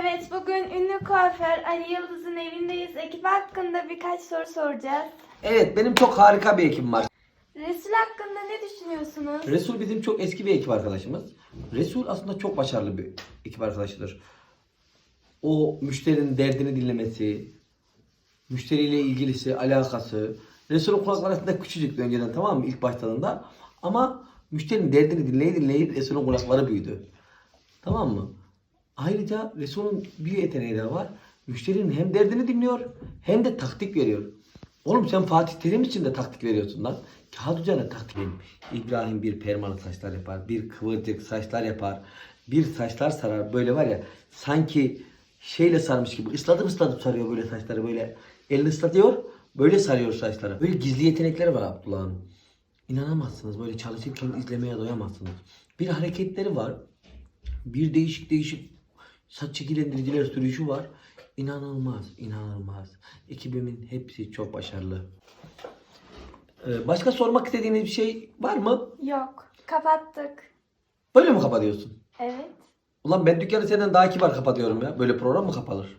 Evet, bugün ünlü kuaför Ali Yıldız'ın evindeyiz. Ekip hakkında birkaç soru soracağız. Evet benim çok harika bir ekibim var. Resul hakkında ne düşünüyorsunuz? Resul bizim çok eski bir ekip arkadaşımız. Resul aslında çok başarılı bir ekip arkadaşıdır. O müşterinin derdini dinlemesi, müşteriyle ilgilisi, alakası. Resul'ün kulakları aslında küçücüktü önceden tamam mı ilk başladığında. Ama müşterinin derdini dinleyip dinleyip Resul'ün kulakları büyüdü. Tamam mı? Ayrıca Resul'ün bir yeteneği daha var. Müşterinin hem derdini dinliyor hem de taktik veriyor. Oğlum sen Fatih Terim için de taktik veriyorsun lan. Kağıt üzerine taktik verin. İbrahim bir permalı saçlar yapar. Bir kıvırcık saçlar yapar. Bir saçlar sarar. Böyle var ya sanki şeyle sarmış gibi ıslatıp ıslatıp sarıyor böyle saçları böyle. Elini ıslatıyor. Böyle sarıyor saçları. Böyle gizli yetenekleri var Abdullah'ın. İnanamazsınız. Böyle çalışırken izlemeye doyamazsınız. Bir hareketleri var. Bir değişik değişik saç çekilendiriciler sürüşü var. İnanılmaz, inanılmaz. Ekibimin hepsi çok başarılı. Ee, başka sormak istediğiniz bir şey var mı? Yok, kapattık. Böyle mi kapatıyorsun? Evet. Ulan ben dükkanı senden daha kibar kapatıyorum ya. Böyle program mı kapatılır?